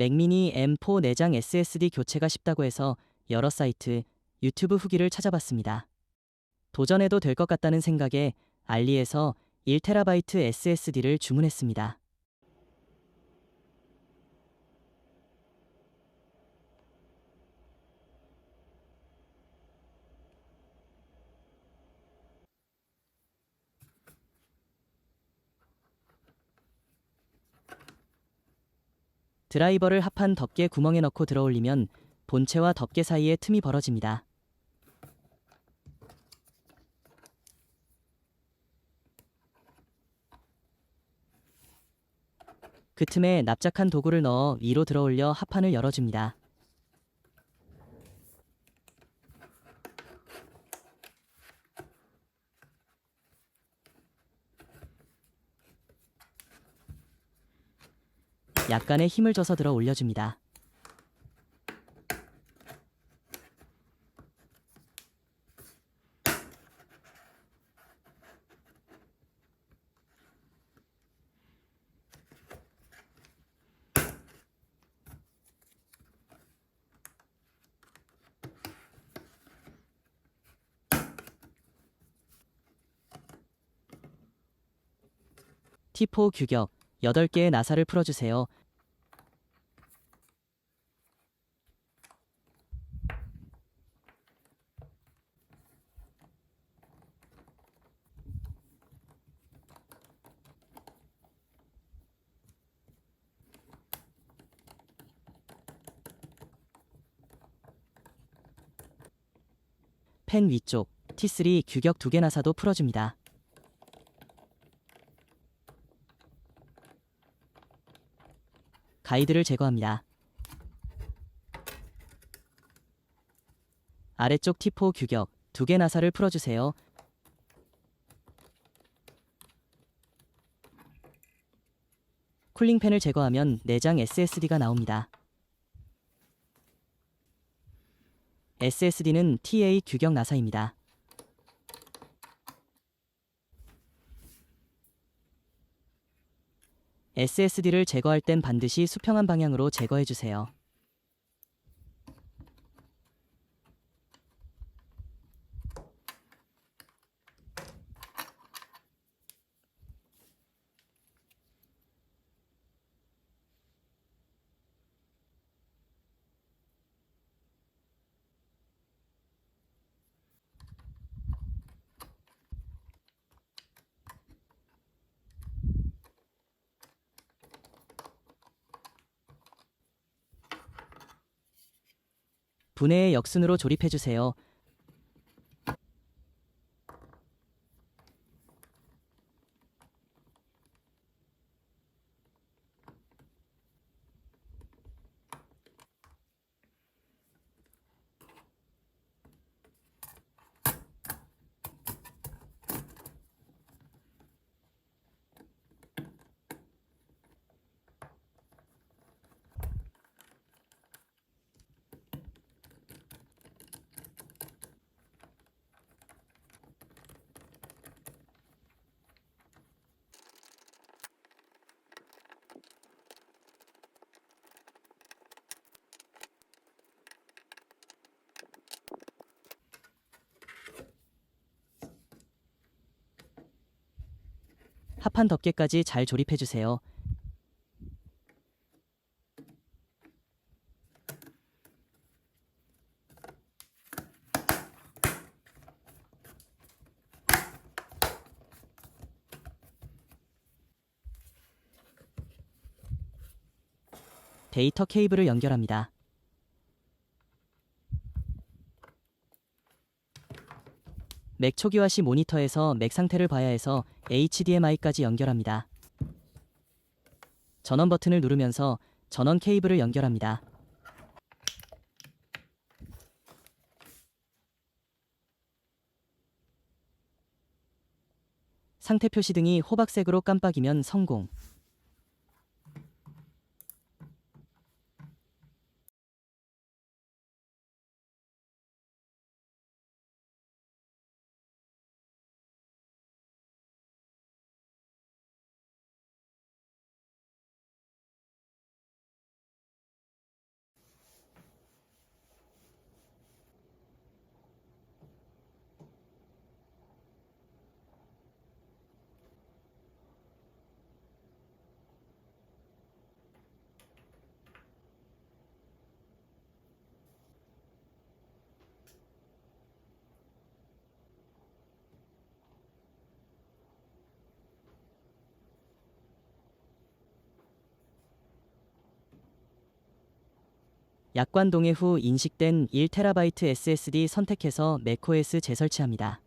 맥미니 M4 내장 SSD 교체가 쉽다고 해서 여러 사이트, 유튜브 후기를 찾아봤습니다. 도전해도 될 것 같다는 생각에 알리에서 1TB SSD를 주문했습니다. 드라이버를 합한 덮개 구멍에 넣고 들어 올리면 본체와 덮개 사이에 틈이 벌어집니다. 그 틈에 납작한 도구를 넣어 위로 들어 올려 합판을 열어줍니다. 약간의 힘을 줘서 들어 올려줍니다. T4 규격 8개의 나사를 풀어주세요. 펜 위쪽 T3 규격 2개 나 사도 풀어줍니다. 가이드를 제거합니다. 아래쪽 T4 규격 2개 나사를 풀어주세요. 쿨링팬을 제거하면 내장 SSD가 나옵니다. SSD는 TA 규격 나사입니다. SSD를 제거할 땐 반드시 수평한 방향으로 제거해 주세요. 분해의 역순으로 조립해 주세요. 합판 덮개까지 잘 조립해 주세요. 데이터 케이블을 연결합니다. 맥 초기화 시 모니터에서 맥 상태를 봐야 해서 HDMI까지 연결합니다. 전원 버튼을 누르면서 전원 케이블을 연결합니다. 상태 표시 등이 호박색으로 깜빡이면 성공. 약관 동의 후 인식된 1TB SSD 선택해서 macOS 재설치합니다.